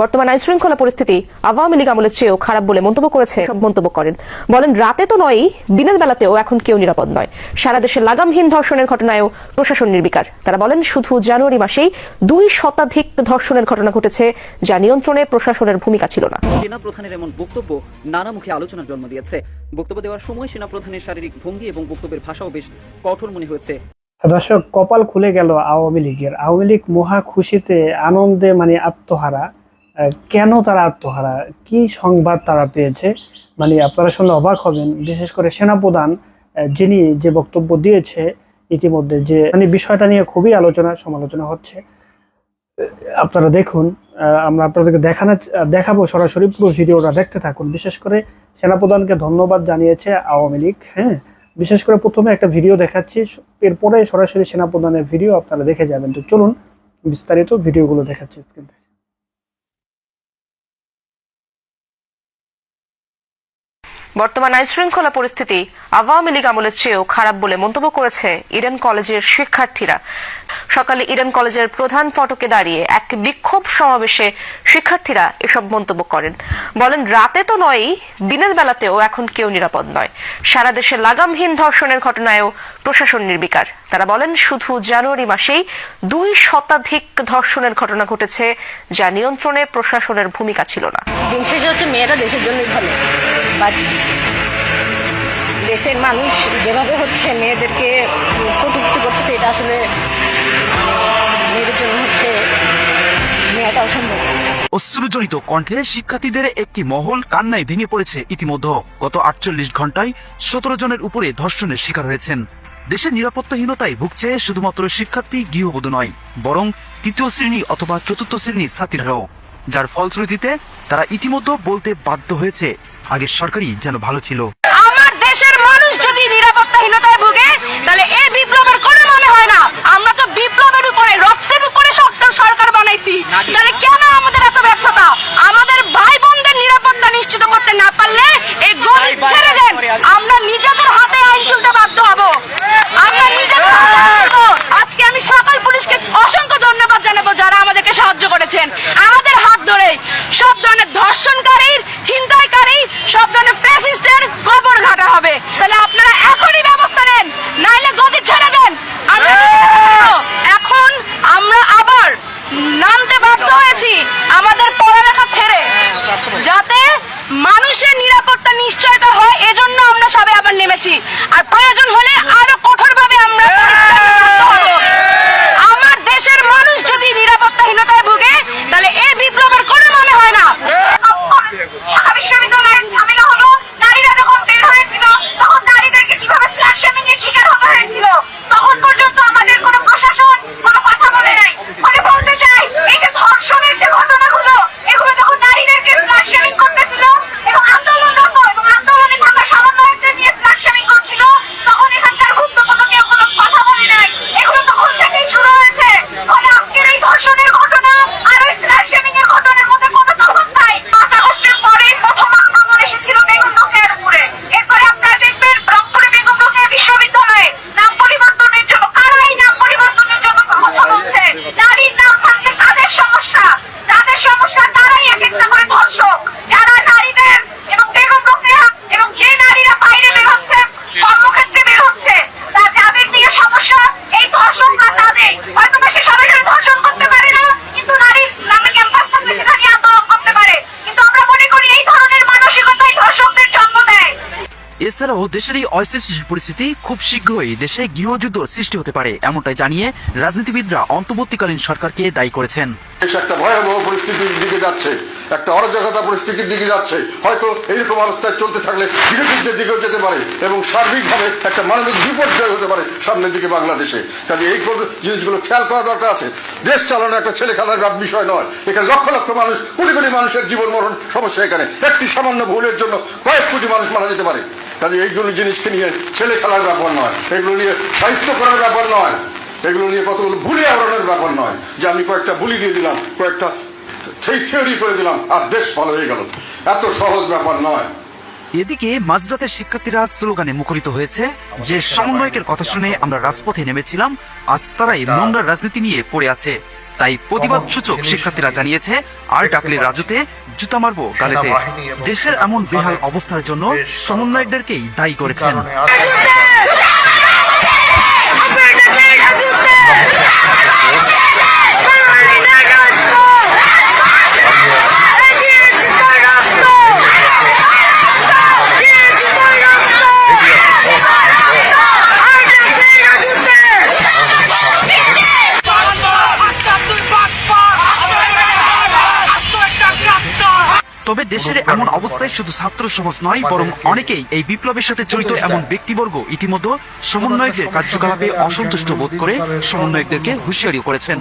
বর্তমান আইন শৃঙ্খলা পরিস্থিতি আওয়ামী লীগ আমলের চেয়েও খারাপ বলে মন্তব্য করেছে সব মন্তব্য করেন। বলেন রাতে তো নয় দিনের বেলাতেও এখন কেউ নিরাপদ নয়। সারা দেশে লাগামহীন ধর্ষণের ঘটনায়ও প্রশাসন নির্বিকার। তারা বলেন শুধু জানুয়ারি মাসেই দুই শতাধিক ধর্ষণের ঘটনা ঘটেছে যা নিয়ন্ত্রণে প্রশাসনের ভূমিকা ছিল না। সেনা প্রধানের এমন বক্তব্য নানামুখী আলোচনার জন্ম দিয়েছে। বক্তব্য দেওয়ার সময় সেনা প্রধানের শারীরিক ভঙ্গি এবং বক্তব্যের ভাষাও বেশ কঠোর মনে হয়েছে। দর্শক কপাল খুলে গেল আওয়ামী লীগের। আওয়ামী লীগ মহা খুশিতে আনন্দে মানে আত্মহারা। কেন তারা আত্মহারা? কি সংবাদ তারা পেয়েছে? মানে আপনারা শুনলে অবাক হবেন, বিশেষ করে সেনাপ্রধান যিনি যে বক্তব্য দিয়েছে ইতিমধ্যে যে মানে বিষয়টা নিয়ে খুবই আলোচনা, সমালোচনা হচ্ছে। আপনারা দেখুন আমরা আপনাদেরকে দেখানো, দেখাবো সরাসরি পুরো ভিডিওটা, দেখতে থাকুন। বিশেষ করে সেনাপ্রধানকে ধন্যবাদ জানিয়েছে আওয়ামী লীগ হ্যাঁ? বিশেষ করে প্রথমে একটা ভিডিও দেখাচ্ছি, এরপরে সরাসরি সেনাপ্রধানের ভিডিও আপনারা দেখে যাবেন। তো চলুন বিস্তারিত ভিডিওগুলো দেখাচ্ছি স্ক্রিন থেকে বর্তমান আইন শৃঙ্খলা পরিস্থিতি আওয়ামী লীগ আমলের চেয়েও খারাপ বলে মন্তব্য করেছে ইডেন কলেজের শিক্ষার্থীরা। সকালে ইডেন কলেজের প্রধান ফটকে দাঁড়িয়ে এক বিক্ষোভ সমাবেশে শিক্ষার্থীরা এসব মন্তব্য করেন। বলেন, রাতে তো নয়ই, দিনের বেলাতেও এখন কেউ নিরাপদ নয়। সারা দেশে লাগামহীন ধর্ষণের ঘটনায়ও প্রশাসন নির্বিকার। তারা বলেন, শুধু জানুয়ারি মাসেই দুই শতাধিক ধর্ষণের ঘটনা ঘটেছে, যা নিয়ন্ত্রণে প্রশাসনের ভূমিকা ছিল না। দিন শেষে হচ্ছে মেয়েরা দেশের জন্যই ভালো। বাট দেশের মানুষ যেভাবে হচ্ছে, মেয়েদেরকে কটুক্তি করতেছে, এটা আসলে মানে মেয়েদের জন্য হচ্ছে অসম্ভব অশ্রুজনিত কণ্ঠে শিক্ষার্থীদের একটি মহল কান্নায় ভেঙে পড়েছে ইতিমধ্যে। গত আটচল্লিশ ঘন্টায় সতেরো জনের উপরে ধর্ষণের শিকার হয়েছেন। দেশের নিরাপত্তাহীনতায় ভুগছে শুধুমাত্র শিক্ষার্থী গৃহবধূ নয়, বরং তৃতীয় শ্রেণি অথবা চতুর্থ শ্রেণির ছাত্রীরাও। যার ফলশ্রুতিতে তারা ইতিমধ্যে বলতে বাধ্য হয়েছে আগের সরকারই যেন ভালো ছিল। আমার দেশের মানুষ যদি নিরাপত্তাহীনতায় ভুগে, তাহলে এই বিপ্লবের কোনো মনে হয় না। আমরা তো বিপ্লবের উপরে রক্তের উপরে সরকার সরকার বানাইছি তাহলে কেন আমাদের এত ব্যর্থতা আমাদের ভাই বোনদের নিরাপত্তা নিশ্চিত করতে না পারলে এই গরিব ছেড়ে দেন আমরা নিজেদের হাতে আইন তুলতে বাধ্য হব আমরা নিজেদের হাতে আইন তুলবো। আজকে আমি সকল পুলিশকে অসংখ্য ধন্যবাদ জানাব যারা আমাদেরকে সাহায্য করেছেন আমাদের হাত ধরে সব ধরনের ধর্ষণকারীর ছিনতাইকারী সব ধরনের ফ্যাসিস্টের কবর ঘাটা হবে তাহলে আপনারা এখনই ব্যবস্থা নেন নাইলে গদি ছেড়ে দেন আমরা নিজেদের হাতে এখন আমরা আবার নামতে হয়েছি আমাদের পড়ালেখা ছেড়ে। যাতে মানুষের নিরাপত্তা নিশ্চয়তা হয়, এজন্য আমরা সবে আবার নেমেছি। আর প্রয়োজন হলে আরও কঠোর ভাবে আমরা পরিত্রাণ করতে হব। আমার দেশের মানুষ যদি নিরাপত্তাহীনতায় ভুগে তাহলে এই বিপ্লবের কোনো মনে হয় না বিশ্ববিদ্যালয়ের ঝামেলা হলো নারীরা যখন বের হয়েছিল তখন নারীদেরকে কীভাবে স্ল্যাশ শেমিং এর শিকার হতে হয়েছিল তখন পর্যন্ত আমাদের কোনো প্রশাসন কোনো কথা বলে নাই ফলে বলতে চাই এই যে ধর্ষণের যে ঘটনাগুলো এগুলো যখন নারীদেরকে স্ল্যাশ শেমিং করতেছিল এবং আন্দোলনরত এবং আন্দোলনে থাকা সমন্বয়কদের নিয়ে স্ল্যাশ শেমিং করছিল তখন এখানকার গুরুত্বপূর্ণ কেউ কোনো কথা বলে নাই এগুলো তখন থেকেই শুরু হয়েছে ফলে আজকের এই ধর্ষণের ঘটনা আর ওই স্ল্যাশ শেমিং এর ঘটনার মধ্যে কোনো তফাৎ নাই পাঁচ আগস্টের পরে প্রথম আক্রমণ এসেছিল বেগম রোকেয়ার উপরে এরপরে আপনারা দেখবেন রংপুরে বেগম রোকেয়া বিশ্ববিদ্যালয়ে নাম পরিবর্তনের জন্য কারাই নাম পরিবর্তনের জন্য কথা বলছে নারীর নাম থাকলে কাদের সমস্যা যাদের সমস্যা তারাই এক একটা করে ধর্ষক যারা নারীদের এবং বেগম রোকেয়া এবং যে নারীরা বাইরে বের হচ্ছে কর্মক্ষেত্রে বের হচ্ছে তা যাদের নিয়ে সমস্যা এই ধর্ষকরা তাদের হয়তো বা সে সরাসরি ধর্ষণ করতে পারে না কিন্তু নারীর নামে ক্যাম্পাস থাকলে সেটা নিয়ে আন্দোলন করতে পারে কিন্তু আমরা মনে করি এই ধরনের মানসিকতাই ধর্ষকদের জন্ম দেয় এছাড়াও দেশের এই অস্থিতিশীল পরিস্থিতি খুব শীঘ্রই দেশে গৃহযুদ্ধ সৃষ্টি হতে পারে, এমনটাই জানিয়ে রাজনীতিবিদরা অন্তর্বর্তীকালীন সরকারকে দায়ী করেছেন। একটা ভয়াবহ পরিস্থিতির দিকে যাচ্ছে। একটা অরাজকতা পরিস্থিতির দিকে যাচ্ছে। হয়তো এইরকম অবস্থায় চলতে থাকলে গৃহযুদ্ধের দিকেও যেতে পারে এবং সার্বিকভাবে একটা মানবিক বিপর্যয় হতে পারে সামনের দিকে বাংলাদেশে। কাজে এই জিনিসগুলো খেয়াল করা দরকার আছে। দেশ চালানো একটা ছেলে খেলার বিষয় নয়। এখানে লক্ষ লক্ষ মানুষ, কোটি কোটি মানুষের জীবন মরণ সমস্যা এখানে। একটি সামান্য ভুলের জন্য কয়েক কোটি মানুষ মারা যেতে পারে। কাজে এইগুলো জিনিসকে নিয়ে ছেলে খেলার ব্যাপার নয়। এগুলো নিয়ে সাহিত্য করার ব্যাপার নয়। এগুলো নিয়ে কতগুলো ভুলে আওড়ানোর ব্যাপার নয় যে আমি কয়েকটা বুলি দিয়ে দিলাম কয়েকটা সেই থিওরি করে দিলাম আর দেশ ভালো হয়ে গেল। এত সহজ ব্যাপার নয়। এদিকে মাঝরাতে শিক্ষার্থীরা স্লোগানে মুখরিত হয়েছে যে সমন্বয়কের কথা শুনে আমরা রাজপথে নেমেছিলাম আজ তারাই নোংরা রাজনীতি নিয়ে পড়ে আছে। তাই প্রতিবাদ সূচক শিক্ষার্থীরা জানিয়েছে আর ডাকলে রাজুতে জুতা মারবো গালেতে। দেশের এমন বেহাল অবস্থার জন্য সমন্বয়কদেরকেই দায়ী করেছেন। i don't like, তবে দেশের এমন অবস্থায় শুধু ছাত্র সমাজ নয় বরং অনেকেই এই বিপ্লবের সাথে জড়িত এমন ব্যক্তিবর্গ ইতিমধ্যে সমন্বয়কদের কার্যকলাপে অসন্তুষ্ট বোধ করে সমন্বয়কদেরকে হুঁশিয়ারিও করেছেন।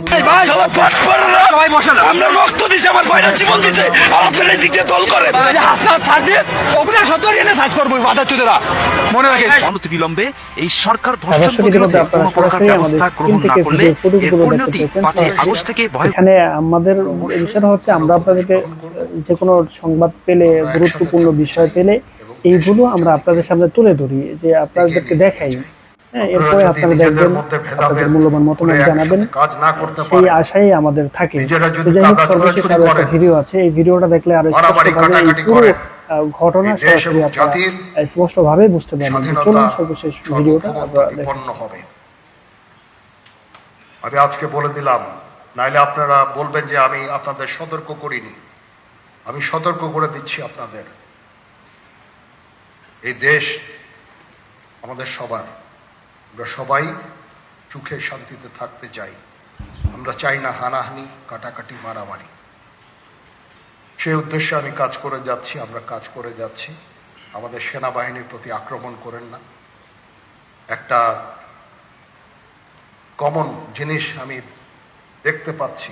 আমরা রক্ত দিছে আমার ভাইরা জীবন দিছে। আপনারা দিক দল করে হাসনাত সাজ দিয়ে অভিনয় এনে সাজ করব বাধা চুদেরা মনে রাখে অনতিবিলম্বে এই সরকার ধর্ষণ প্রতিরোধে কোনো প্রকার ব্যবস্থা আমাদের গ্রহণ না করলে এর পরিণতি পাঁচই আগস্ট থেকে ভয় এখানে আমাদের বিষয়টা হচ্ছে আমরা আপনাদেরকে যে কোনো সংবাদ পেলে গুরুত্বপূর্ণ বিষয় পেলে এইগুলো আমরা আপনাদের সামনে তুলে ধরি যে আপনাদেরকে দেখাই। হ্যাঁ এরপরে আপনারা দেখবেন আপনাদের মূল্যবান মতামত জানাবেন। সেই আশাই আমাদের থাকে। যাই হোক সর্বশেষ আরও একটা ভিডিও আছে। এই ভিডিওটা দেখলে আরও স্পষ্টভাবে এই পুরো ঘটনা সরাসরি আপনারা স্পষ্টভাবে বুঝতে পারবেন। চলুন সর্বশেষ ভিডিওটা আমরা সর্বভৌমত্ব হবে? আমি আজকে বলে দিলাম নাইলে আপনারা বলবেন যে আমি আপনাদের সতর্ক করিনি। আমি সতর্ক করে দিচ্ছি আপনাদের। এই দেশ আমাদের সবার। আমরা সবাই সুখে শান্তিতে থাকতে চাই। আমরা চাই না হানাহানি, কাটাকাটি, মারামারি। সেই উদ্দেশ্যে আমি কাজ করে যাচ্ছি, আমরা কাজ করে যাচ্ছি। আমাদের সেনাবাহিনীর প্রতি আক্রমণ করেন না। একটা কমন জিনিস আমি দেখতে পাচ্ছি।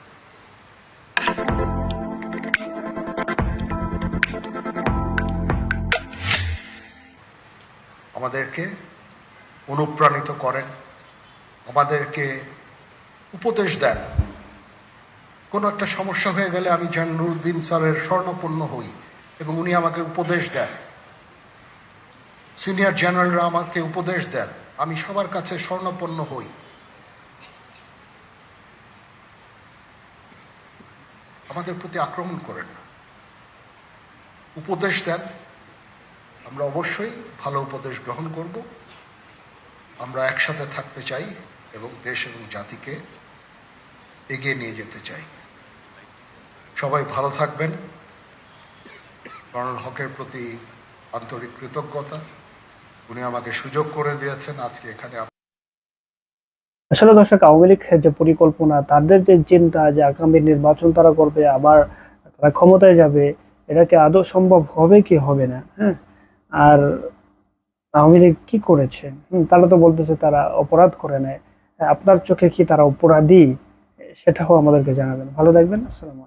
আমাদেরকে অনুপ্রাণিত করেন, আমাদেরকে উপদেশ দেন। কোনো একটা সমস্যা হয়ে গেলে আমি যেন নুরুদ্দিন স্যারের স্বর্ণপূর্ণ হই এবং উনি আমাকে উপদেশ দেন। সিনিয়র জেনারেলরা আমাকে উপদেশ দেন, আমি সবার কাছে স্বর্ণপন্ন হই। আমাদের প্রতি আক্রমণ করেন না। উপদেশ দেন আমরা অবশ্যই ভালো উপদেশ গ্রহণ করব। আমরা একসাথে থাকতে চাই এবং দেশ এবং জাতিকে এগিয়ে নিয়ে যেতে চাই। সবাই ভালো থাকবেন। কর্নেল হকের প্রতি আন্তরিক কৃতজ্ঞতা। উনি আমাকে সুযোগ করে দিয়েছেন আজকে এখানে আসলে দর্শক, আওয়ামী লীগ যে পরিকল্পনা, তাদের যে চিন্তা যে আগামী নির্বাচন তারা করবে, আবার তারা ক্ষমতায় যাবে এটাকে আদৌ সম্ভব হবে কি হবে না? হ্যাঁ? আর আওয়ামী লীগ কি করেছে? তারা তো বলতেছে তারা অপরাধ করে নেয়। আপনার চোখে কি তারা অপরাধী? সেটাও আমাদেরকে জানাবেন। ভালো থাকবেন, আসসালামু